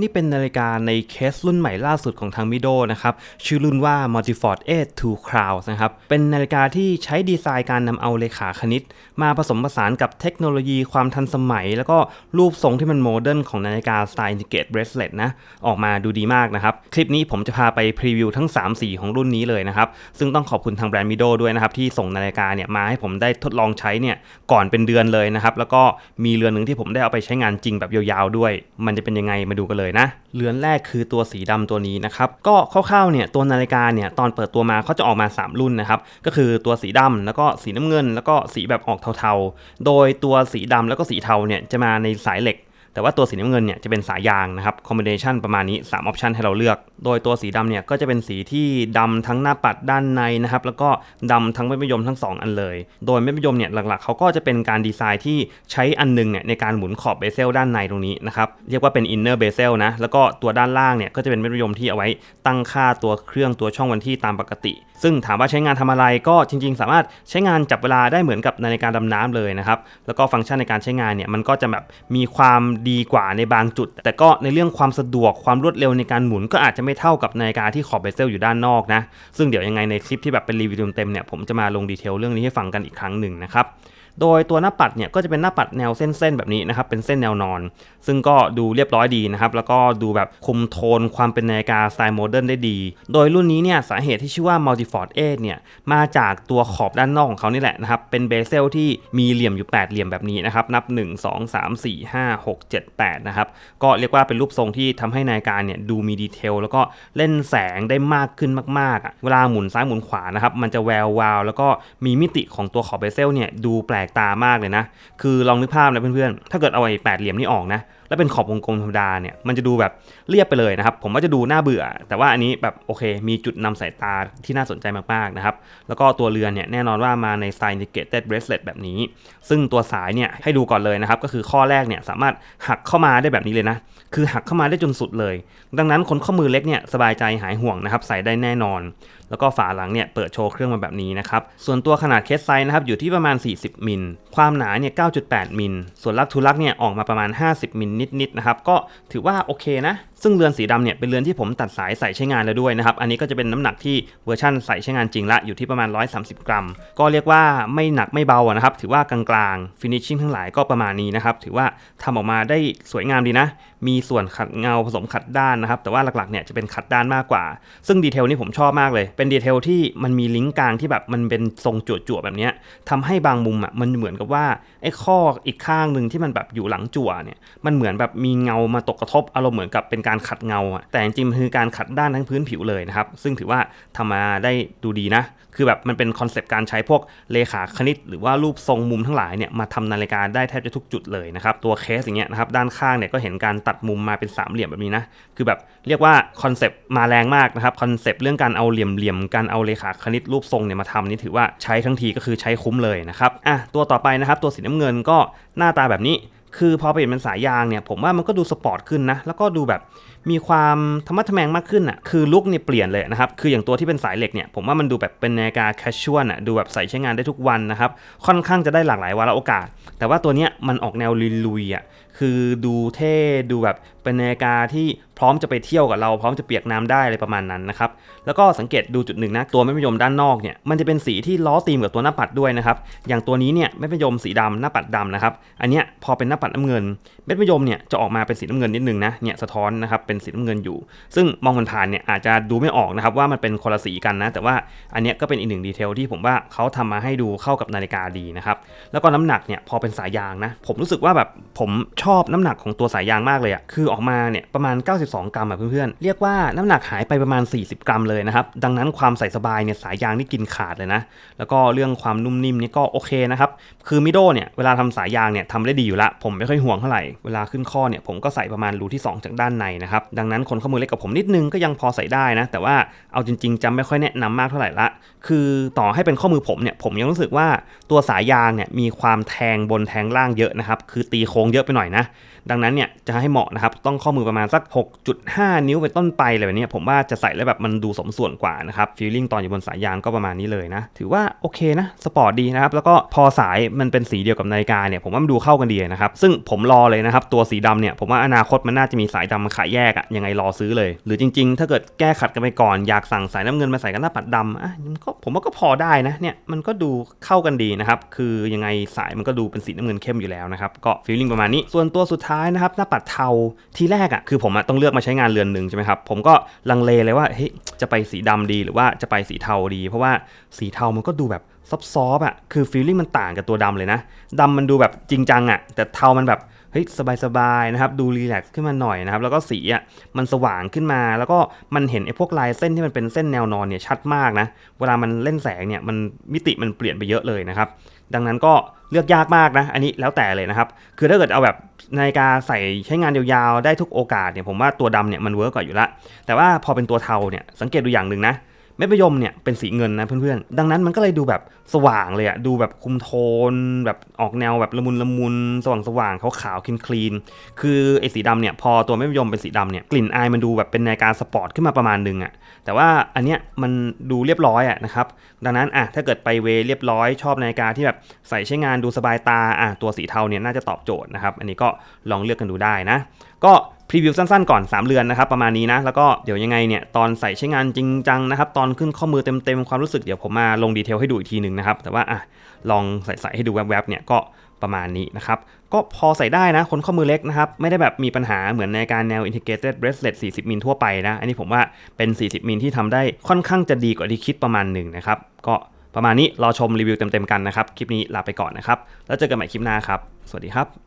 นี่เป็นนาฬิกาในเคสรุ่นใหม่ล่าสุดของทางมิโดนะครับ ชื่อรุ่นว่า Multifort 8 Two Crowns นะครับ เป็นนาฬิกาที่ใช้ดีไซน์การนำเอาเลขาคณิต มาผสมผสานกับเทคโนโลยีความทันสมัย แล้วก็รูปทรงที่มันโมเดิร์นของนาฬิกาสไตล์ Integrate Bracelet นะ ออกมาดูดีมากนะครับ คลิปนี้ผมจะพาไปพรีวิวทั้ง 3 สีของรุ่นนี้เลยนะครับ ซึ่งต้องขอบคุณทางแบรนด์มิโดด้วยนะครับ ที่ส่งนาฬิกาเนี่ยมาให้ผมได้ทดลองใช้เนี่ยก่อนเป็นเดือนเลยนะครับแล้วก็มีเรือนหนึ่งที่ผมได้เอาไปใช้งานจริงแบบยาวๆด้วย มันจะเป็นยังไงมาดูกันเลยนะเรือนแรกคือตัวสีดำตัวนี้นะครับก็คร่าวๆเนี่ยตัวนาฬิกาเนี่ยตอนเปิดตัวมาเขาจะออกมา 3 รุ่นนะครับก็คือตัวสีดำแล้วก็สีน้ำเงิน แล้วก็สีแบบออกเทาๆ โดยตัวสีดำแล้วก็สีเทาเนี่ยจะมาในสายเหล็ก แต่ว่าตัวสีน้ำเงินเนี่ยจะเป็นสายยางนะครับคอมบิเนชันประมาณนี้ 3 ออปชันให้เราเลือก โดยตัวสีดำเนี่ยก็จะเป็นสีที่ดำทั้งหน้าปัดด้านในนะครับแล้วก็ดำทั้งเม็ดมะยมทั้ง 2 อันเลย โดยเม็ดมะยมเนี่ยหลักๆเขาก็จะเป็นการดีไซน์ที่ใช้อันหนึงเนี่ยในการหมุนขอบเบเซลด้านในตรงนี้นะครับเรียกว่าเป็นอินเนอร์เบเซลนะแล้วก็ตัวด้านล่างเนี่ยก็จะเป็นเม็ดมะยมที่เอาไว้ตั้งค่าตัวเครื่องตัวช่องวันที่ตามปกติ ซึ่งถามว่าใช้งานทำอะไรก็จริง ๆ สามารถใช้งานจับเวลาได้เหมือนกับนาฬิกาดำน้ำเลยนะครับแล้วก็ฟังก์ชันในการใช้งานเนี่ยมันก็จะแบบมีความดีกว่าในบางจุด แต่ก็ในเรื่องความสะดวกความรวดเร็วในการหมุนก็อาจจะไม่เท่ากับนาฬิกาที่ขอบเบเซลอยู่ด้านนอกนะ ซึ่งเดี๋ยวยังไงในคลิปที่แบบเป็นรีวิวเต็มเนี่ยผมจะมาลงดีเทลเรื่องนี้ให้ฟังกันอีกครั้งหนึ่งนะครับ โดยตัวหน้าปัดเนี่ยก็จะเป็นหน้าปัดแนวเส้นๆแบบนี้นะครับเป็นเส้นแนวนอน ซึ่งก็ดูเรียบร้อยดีนะครับแล้วก็ดูแบบคุมโทนความเป็นนาฬิกาสไตล์โมเดิร์นได้ดี โดยรุ่นนี้เนี่ยสาเหตุที่ชื่อว่า Multifort 8เนี่ยมาจากตัวขอบด้านนอกของเขานี่แหละนะครับเป็นเบเซลที่มีเหลี่ยมอยู่ 8 เหลี่ยมแบบนี้นะครับนับ 1 2 3 4 5 6 7 8นะครับก็เรียกว่าเป็นรูปทรงที่ทำให้นาฬิกาเนี่ยดูมีดีเทลแล้วก็เล่นแสงได้มากขึ้นมากๆอะเวลาหมุนซ้ายหมุนขวานะครับมันจะแวววาวแล้วก็มีมิติของตัวขอบเบเซลเนี่ยดูแปลกตามากเลยนะ คือลองนึกภาพนะเพื่อนๆ ถ้าเกิดเอาไอ้แปดเหลี่ยมนี่ออกนะ แล้วเป็นขอบวงกลมธรรมดาเนี่ยมันจะดูแบบเรียบไปเลยนะครับ ผมว่าจะดูน่าเบื่อ แต่ว่าอันนี้แบบโอเค มีจุดนำสายตาที่น่าสนใจมากๆนะครับ แล้วก็ตัวเรือนเนี่ยแน่นอนว่ามาในสไตล์ integrated bracelet แบบนี้ ซึ่งตัวสายเนี่ยให้ดูก่อนเลยนะครับ ก็คือข้อแรกเนี่ยสามารถหักเข้ามาได้แบบนี้เลยนะ คือหักเข้ามาได้จนสุดเลย ดังนั้นคนข้อมือเล็กเนี่ยสบายใจหายห่วงนะครับใส่ได้แน่นอน แล้วก็ฝาหลังเนี่ยเปิดโชว์เครื่องมาแบบนี้นะครับส่วนตัวขนาดเคสไซส์นะครับอยู่ที่ประมาณ 40มิลความหนาเนี่ย9.8มิลส่วนลักทุลักเนี่ยออกมาประมาณ 50มิลนิดๆนะครับ ก็ถือว่าโอเคนะซึ่งเรือนสีดำเนี่ยเป็นเรือนที่ผมตัดสายใส่ใช้งานแล้วด้วยนะครับ อันนี้ก็จะเป็นน้ำหนักที่เวอร์ชั่นใส่ใช้งานจริงละอยู่ที่ประมาณ 130 กรัม ก็เรียกว่าไม่หนักไม่เบาะนะครับ ถือว่ากลางๆฟินิชชิ่งทั้งหลายก็ประมาณนี้นะครับ ถือว่าทำออกมาได้สวยงามดีนะ มีส่วนขัดเงาผสมขัดด้านนะครับ แต่ว่าหลักๆเนี่ยจะเป็นขัดด้านมากกว่า ซึ่งดีเทลนี้ผมชอบมากเลย เป็นดีเทลที่มันมีลิงก์กลางที่แบบมันเป็นทรงจั่วๆแบบนี้ทำให้บางมุมอะมันเหมือนกับว่าไอ้ข้ออีกข้างหนึ่งที่มันแบบอยู่หลังจั่วเนี่ยมันเหมือนแบบมีเงามาตกกระทบอารมณ์เหมือนกับเป็นการขัดเงาอะแต่จริงๆมันคือการขัดด้านทั้งพื้นผิวเลยนะครับซึ่งถือว่าทำมาได้ดูดีนะคือแบบมันเป็นคอนเซปต์การใช้พวกเลขาคณิต หรือว่ารูปทรงมุมทั้งหลายเนี่ยมาทำนาฬิกาได้แทบจะทุกจุดเลยนะครับตัวเคสอย่างเงี้ยนะครับด้านข้างเนี่ยก็เห็นการตัดมุมมาเป็นสามเหลี่ยมแบบนี้นะคือแบบเรียกว่าคอนเซปต์มาแรงมากนะครับคอนเซปต์เรื่องการเอาเหลี่ยมๆการเอาเลขาคณิตรูปทรงเนี่ยมาทำนี่ถือว่าใช้ทั้งทีก็คือใช้คุ้มเลยนะครับอะตัวต่อไปนะครับตัวสีน้ำเงินก็หน้าตาแบบนี้ คือพอเปลี่ยนเป็นสายยางเนี่ยผมว่ามันก็ดูสปอร์ตขึ้นนะ แล้วก็ดูแบบ มีความธรรมะทแมงมากขึ้นอะคือลุคเนี่ยเปลี่ยนเลยนะครับ คืออย่างตัวที่เป็นสายเหล็กเนี่ยผมว่ามันดูแบบเป็นนาฬิกาแคชชวลอะดูแบบใส่ใช้งานได้ทุกวันนะครับ ค่อนข้างจะได้หลากหลายวาระโอกาส แต่ว่าตัวเนี้ยมันออกแนวลุยๆอะคือดูเท่ดูแบบเป็นนาฬิกาที่พร้อมจะไปเที่ยวกับเราพร้อมจะเปียกน้ำได้อะไรประมาณนั้นนะครับแล้วก็สังเกตดูจุดหนึ่งนะตัวแม่มะยมด้านนอกเนี่ยมันจะเป็นสีที่ล้อตีมกับตัวหน้าปัดด้วยนะครับอย่างตัวนี้เนี่ยแม่มะยมสีดำหน้าปัดดำนะครับอันเนี้ยพอเป็นหน้าปัดน้ำเงินเม็ดมะยมเนี่ยจะออกมาเป็นสีน้ำเงินนิดนึงนะเนี่ยสะท้อนนะครับเป็นสีน้ำเงินอยู่ ซึ่งมองผ่านๆเนี่ยอาจจะดูไม่ออกนะครับว่ามันเป็นคนละสีกันนะ แต่ว่าอันนี้ก็เป็นอีกหนึ่งดีเทลที่ผมว่าเขาทำมาให้ดูเข้ากับนาฬิกาดีนะครับแล้วก็น้ำหนักเนี่ยพอเป็นสายยางนะผมรู้สึกว่าแบบผมชอบน้ำหนักของตัวสายยางมากเลยอะคือออกมาเนี่ยประมาณ 92 กรัมอะเพื่อนๆเรียกว่าน้ำหนักหายไปประมาณ 40 กรัมเลยนะครับดังนั้นความใส่สบายเนี่ยสายยางนี่กินขาดเลยนะแล้วก็เรื่องความนุ่มนิ่มนี่ก็โอเคนะครับคือมิโดเนี่ยเวลาทำสายยางเนี่ยทำได้ดีอยู่ละผมไม่ค่อยห่วงเท่าไหร่เวลาขึ้นข้อเนี่ยผมก็ใส่ประมาณรูที่ 2 จากด้านในนะครับดังนั้นคนข้อมือเล็กกับผมนิดนึงก็ยังพอใส่ได้นะ แต่ว่าเอาจริงๆจะไม่ค่อยแนะนำมากเท่าไหร่ละ คือต่อให้เป็นข้อมือผมเนี่ยผมยังรู้สึกว่าตัวสายยางเนี่ยมีความแทงบนแทงล่างเยอะนะครับ คือตีโค้งเยอะไปหน่อยนะ ดังนั้นเนี่ยจะให้เหมาะนะครับต้องข้อมือประมาณสัก 6.5 นิ้วเป็นต้นไปอะไรแบบนี้ผมว่าจะใส่แล้วแบบมันดูสมส่วนกว่านะครับฟีลลิ่งตอนอยู่บนสายยางก็ประมาณนี้เลยนะ ถือว่าโอเคนะสปอร์ตดีนะครับแล้วก็พอสายมันเป็นสีเดียวกับนาฬิกาเนี่ยผมว่ามันดูเข้ากันดีนะครับซึ่งผมรอเลยนะครับตัวสีดำเนี่ยผมว่าอนาคตมันน่าจะมีสายดำมาขายแยกอะยังไงรอซื้อเลย หรือจริง ๆ ถ้าเกิดแก้ขัดกันไปก่อนอยากสั่งสายน้ำเงินมาใส่กันหน้าปัดดำอะมันก็ผมว่าก็พอได้นะเนี่ยมันก็ดูเข้ากันดีนะครับคือยังไงสายมันก็ดูเป็นสีน้ำเงินเข้มอยู่แล้วนะครับก็ฟีลลิ่งประมาณนี้ ส่วนตัวสุดท้ายนะครับหน้าปัดเทาทีแรกอะ่ะคือผมอะต้องเลือกมาใช้งานเรือนหนึ่งใช่ไหมครับผมก็ลังเลเลยว่าเฮ้ยจะไปสีดำดีหรือว่าจะไปสีเทาดี เพราะว่าสีเทามันก็ดูแบบซอฟต์ๆอะคือฟีลลิ่งมันต่างกับตัวดำเลยนะดำมันดูแบบจริงจังอะแต่เทามันแบบ ฮ้ยสบายๆนะครับดูรีแลกซ์ขึ้นมาหน่อยนะครับแล้วก็สีอะมันสว่างขึ้นมา แล้วก็มันเห็นไอ้พวกลายเส้นที่มันเป็นเส้นแนวนอนเนี่ยชัดมากนะเวลามันเล่นแสงเนี่ยมันมิติมันเปลี่ยนไปเยอะเลยนะครับดังนั้นก็เลือกยากมากนะ อันนี้แล้วแต่เลยนะครับ คือถ้าเกิดเอาแบบนาฬิกาใส่ใช้งานยาวๆได้ทุกโอกาสเนี่ยผมว่าตัวดำเนี่ยมันเวิร์กกว่าอยู่ละแต่ว่าพอเป็นตัวเทาเนี่ยสังเกตดูอย่างหนึ่งนะ เม็ดมะยมเนี่ยเป็นสีเงินนะเพื่อนๆ ดังนั้นมันก็เลยดูแบบสว่างเลยอะดูแบบคุมโทน แบบออกแนวแบบละมุนละมุนสว่างสว่างๆขาวคลีนคลีนคือไอ้สีดำเนี่ยพอตัวเม็ดมะยมเป็นสีดำเนี่ยกลิ่นอายมันดูแบบเป็นนาฬิกาสปอร์ตขึ้นมาประมาณหนึงอะแต่ว่าอันเนี้ยมันดูเรียบร้อยอะนะครับดังนั้นอะถ้าเกิดไปเวย์เรียบร้อยชอบนาฬิกาที่แบบใส่ใช้งานดูสบายตาอะตัวสีเทาเนี่ยน่าจะตอบโจทย์นะครับอันนี้ก็ลองเลือกกันดูได้นะ ก็ พรีวิวสั้นๆก่อน 3 เรือนนะครับประมาณนี้นะ แล้วก็เดี๋ยวยังไงเนี่ยตอนใส่ใช้งานจริงจังนะครับ ตอนขึ้นข้อมือเต็มๆ ความรู้สึกเดี๋ยวผมมาลงดีเทลให้ดูอีกทีหนึ่งนะครับ แต่ว่าอะลองใส่ๆให้ดูแวบๆเนี่ยก็ประมาณนี้นะครับ ก็พอใส่ได้นะ คนข้อมือเล็กนะครับ ไม่ได้แบบมีปัญหาเหมือนในการแนว integrated bracelet 40 มิลทั่วไปนะ อันนี้ผมว่าเป็น 40 มิลที่ทำได้ค่อนข้างจะดีกว่าที่คิดประมาณหนึ่งนะครับ ก็ประมาณนี้รอชมรีวิวเต็มๆกันนะครับ คลิปนี้ลาไปก่อนนะครับ แล้วเจอกันใหม่คลิปหน้าครับ สวัสดีครับ